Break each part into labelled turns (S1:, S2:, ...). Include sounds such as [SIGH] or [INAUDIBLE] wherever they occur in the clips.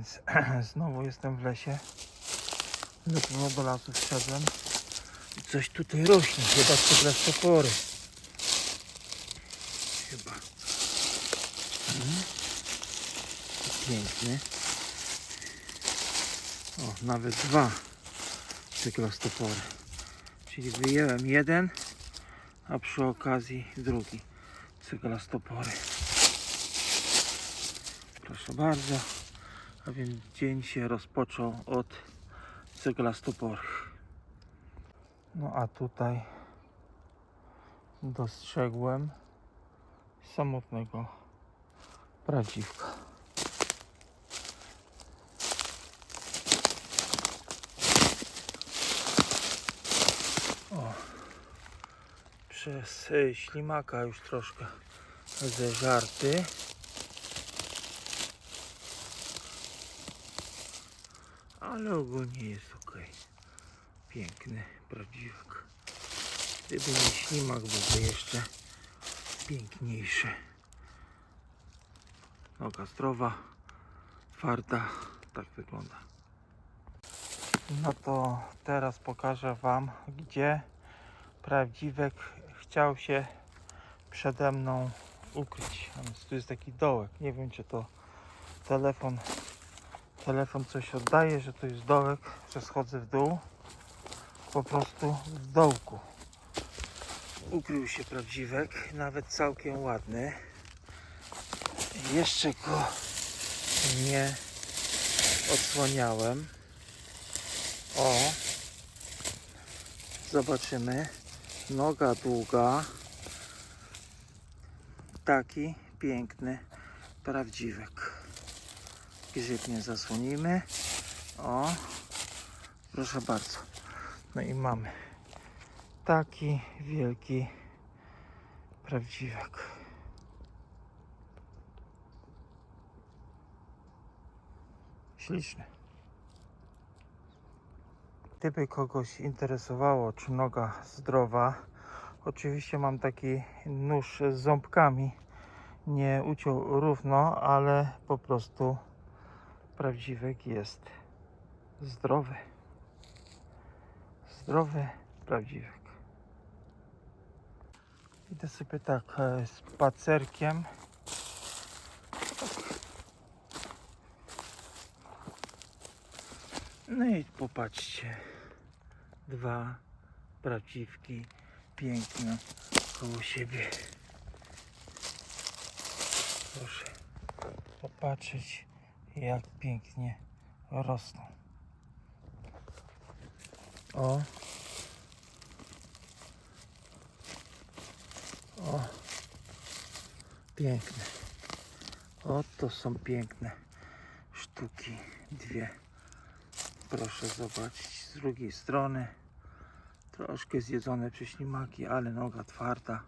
S1: Więc [CLEARS THROAT] znowu jestem w lesie. Dopiero do lasu wszedłem. I coś tutaj rośnie. Chyba cyklostopory. Chyba. Mhm. Piękny. O, nawet dwa cyklostopory. Czyli wyjęłem jeden, a przy okazji drugi cyklostopory. Proszę bardzo. A więc dzień się rozpoczął od cyglastoporów. No a tutaj dostrzegłem samotnego prawdziwka. O, przez y, ślimaka już troszkę zeżarty. Ale ogólnie jest ok. Piękny, prawdziwek. Gdyby nie ślimak, byłby jeszcze piękniejszy. Noga zdrowa, twarda, tak wygląda. No to teraz pokażę Wam, gdzie prawdziwek chciał się przede mną ukryć. Tu jest taki dołek. Nie wiem, czy to telefon telefon coś oddaje, że to jest dołek, że schodzę w dół. Po prostu w dołku. Ukrył się prawdziwek, nawet całkiem ładny. Jeszcze go nie odsłaniałem. O, zobaczymy. Noga długa. Taki piękny prawdziwek grzyb zasłonimy. O, proszę bardzo. No i mamy taki wielki prawdziwek. Śliczny. Gdyby kogoś interesowało, czy noga zdrowa, oczywiście mam taki nóż z ząbkami. Nie uciął równo, ale po prostu prawdziwek jest zdrowy. Zdrowy prawdziwek. Idę sobie tak e, spacerkiem. No i popatrzcie. Dwa prawdziwki piękne koło siebie. Proszę popatrzeć jak pięknie rosną. O. O. Piękne. O, to są piękne sztuki. Dwie. Proszę zobaczyć z drugiej strony. Troszkę zjedzone przez ślimaki, ale noga twarda.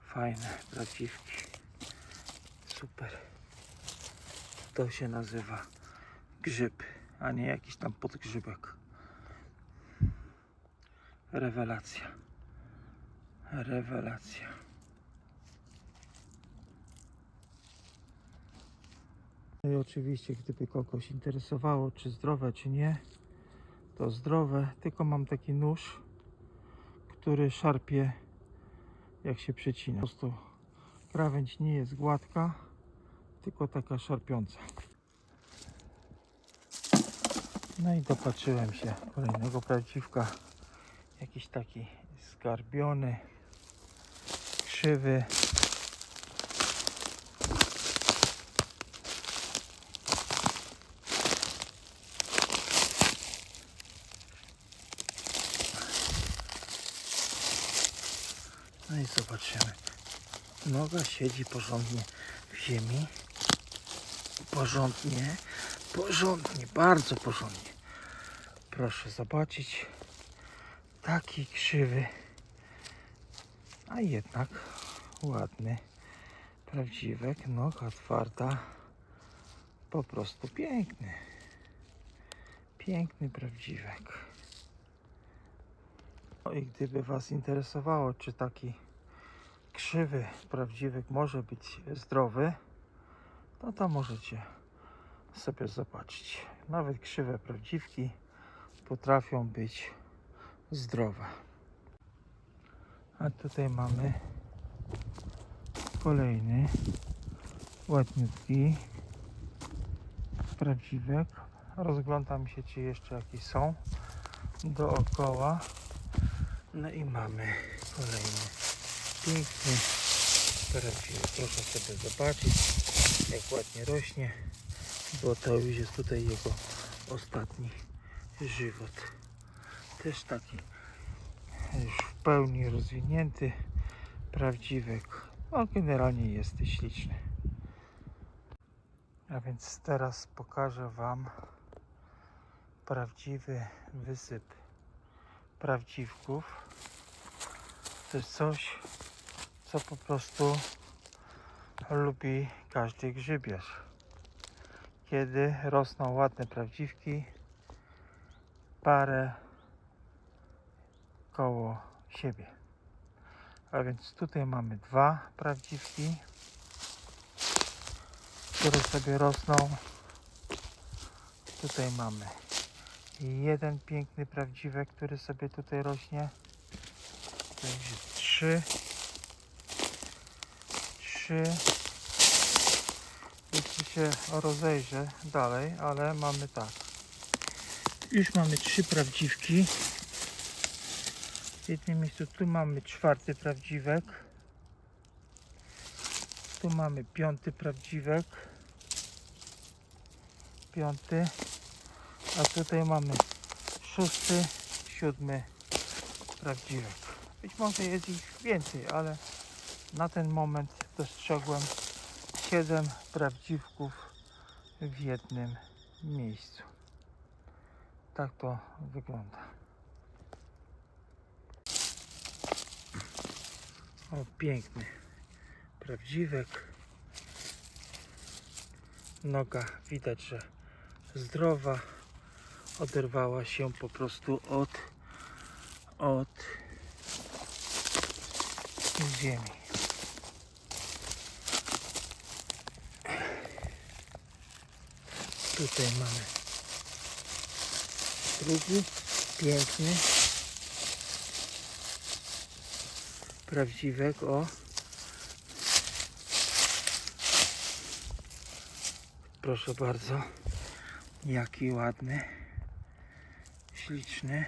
S1: Fajne, prawdziwki. Super. To się nazywa grzyb, a nie jakiś tam podgrzybek. Rewelacja. Rewelacja. No i oczywiście, gdyby kogoś interesowało, czy zdrowe, czy nie, to zdrowe, tylko mam taki nóż, który szarpie, jak się przecina. Po prostu krawędź nie jest gładka, tylko taka szarpiąca. No i dopatrzyłem się kolejnego prawdziwka. Jakiś taki zgarbiony, krzywy. No i zobaczymy. Noga siedzi porządnie w ziemi. Porządnie, porządnie, bardzo porządnie. Proszę zobaczyć. Taki krzywy, a jednak ładny. Prawdziwek, noga twarda. Po prostu piękny. Piękny prawdziwek. No i gdyby Was interesowało, czy taki krzywy prawdziwek może być zdrowy, no to możecie sobie zobaczyć. Nawet krzywe prawdziwki potrafią być zdrowe. A tutaj mamy kolejny ładniutki prawdziwek. Rozglądam się, czy jeszcze jakieś są dookoła. No i mamy kolejny piękny prawdziwy. Proszę sobie zobaczyć, jak ładnie rośnie, bo to już jest tutaj jego ostatni żywot. Też taki już w pełni rozwinięty prawdziwek. No generalnie jest śliczny. A więc teraz pokażę Wam prawdziwy wysyp prawdziwków. To jest coś, co po prostu lubi każdy grzybiarz. Kiedy rosną ładne prawdziwki, parę koło siebie. A więc tutaj mamy dwa prawdziwki, które sobie rosną. Tutaj mamy jeden piękny prawdziwek, który sobie tutaj rośnie. Jest trzy. Trzy. Jeśli się rozejrzę dalej, ale mamy tak. Już mamy trzy prawdziwki. W jednym miejscu tu mamy czwarty prawdziwek. Tu mamy piąty prawdziwek. Piąty. A tutaj mamy szósty, siódmy prawdziwek. Być może jest ich więcej, ale na ten moment dostrzegłem siedem prawdziwków w jednym miejscu. Tak to wygląda. O, piękny prawdziwek. Noga widać, że zdrowa. Oderwała się po prostu od, od ziemi. Tutaj mamy drugi, piękny, prawdziwek, o. Proszę bardzo, jaki ładny, śliczny.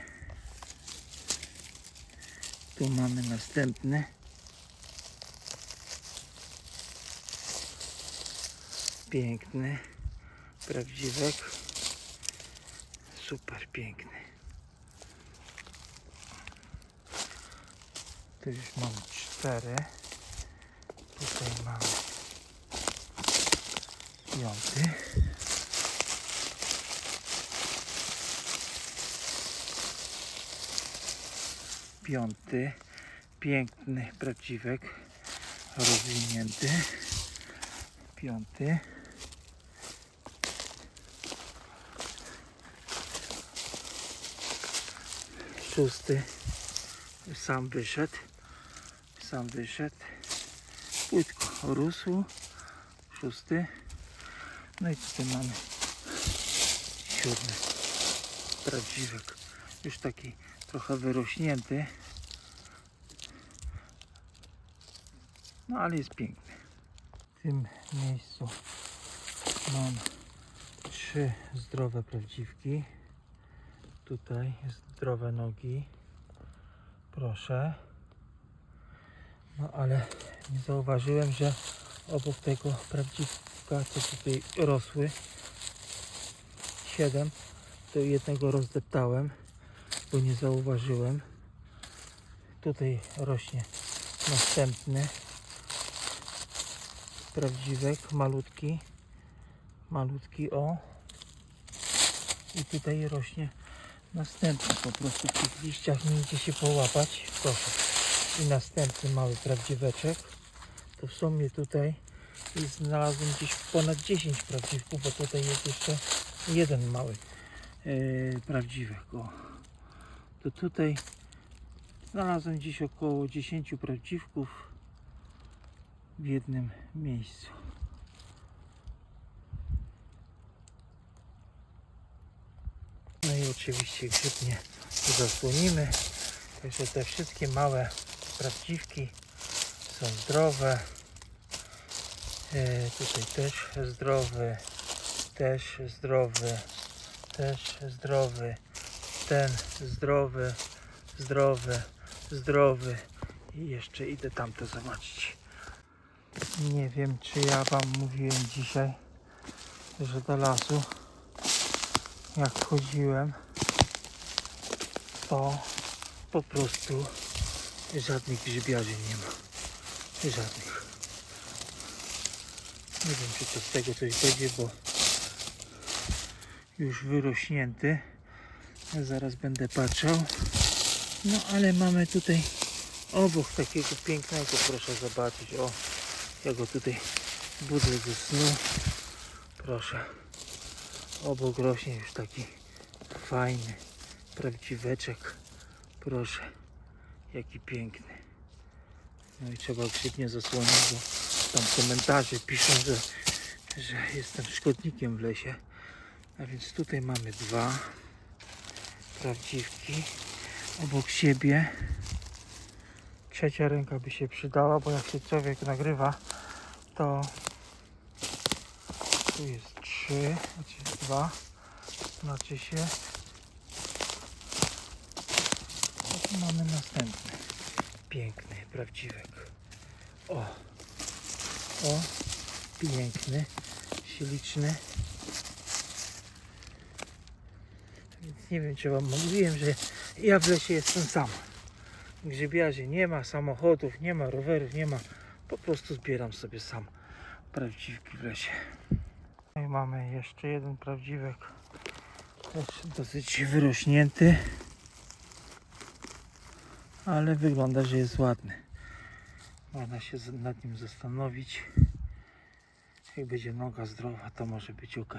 S1: Tu mamy następny. Piękny, prawdziwek. Super piękny. Tu już mamy cztery. Tutaj mamy piąty. Piąty. Piękny prawdziwek. Rozwinięty. Piąty. Szósty. Sam wyszedł. Sam wyszedł. Płytko rósł. Szósty. No i tutaj mamy siódmy prawdziwek. Już taki trochę wyrośnięty. No ale jest piękny. W tym miejscu mam trzy zdrowe prawdziwki. Tutaj zdrowe nogi. Proszę. No ale nie zauważyłem, że obok tego prawdziwka, co tutaj rosły, siedem, to jednego rozdeptałem, bo nie zauważyłem. Tutaj rośnie następny prawdziwek, malutki, malutki o. I tutaj rośnie następny, po prostu w tych liściach nie idzie się połapać, proszę. I następny mały prawdziweczek. To w sumie tutaj i znalazłem gdzieś ponad 10 prawdziwków, bo tutaj jest jeszcze jeden mały yy, prawdziwek. O. To tutaj znalazłem gdzieś około 10 prawdziwków w jednym miejscu. Oczywiście grzyb nie zasłonimy. Także te wszystkie małe prawdziwki są zdrowe. E, tutaj też zdrowy, też zdrowy, też zdrowy, ten zdrowy, zdrowy, zdrowy i jeszcze idę tamto zobaczyć. Nie wiem czy ja wam mówiłem dzisiaj, że do lasu jak wchodziłem to po prostu żadnych grzybiarzy nie ma. Żadnych. Nie wiem czy to z tego coś będzie, bo już wyrośnięty. Ja zaraz będę patrzał. No ale mamy tutaj obok takiego pięknego, proszę zobaczyć. O, ja go tutaj budzę ze snu. Proszę. Obok rośnie już taki fajny prawdziweczek. Proszę. Jaki piękny. No i trzeba grzyb nie zasłonić, bo tam komentarze piszą, że, że jestem szkodnikiem w lesie. A więc tutaj mamy dwa prawdziwki obok siebie. Trzecia ręka by się przydała, bo jak się człowiek nagrywa, to tu jest trzy, dwa, znaczy się. A tu mamy następny, piękny, prawdziwek. O, o, piękny, śliczny. Więc nie wiem, czy wam mówiłem, że ja w lesie jestem sam. Grzybiarzy nie ma, samochodów nie ma, rowerów nie ma. Po prostu zbieram sobie sam prawdziwki w lesie. I mamy jeszcze jeden prawdziwek. Też dosyć wyrośnięty. Ale wygląda, że jest ładny. Można się nad nim zastanowić. Jak będzie noga zdrowa, to może być ok.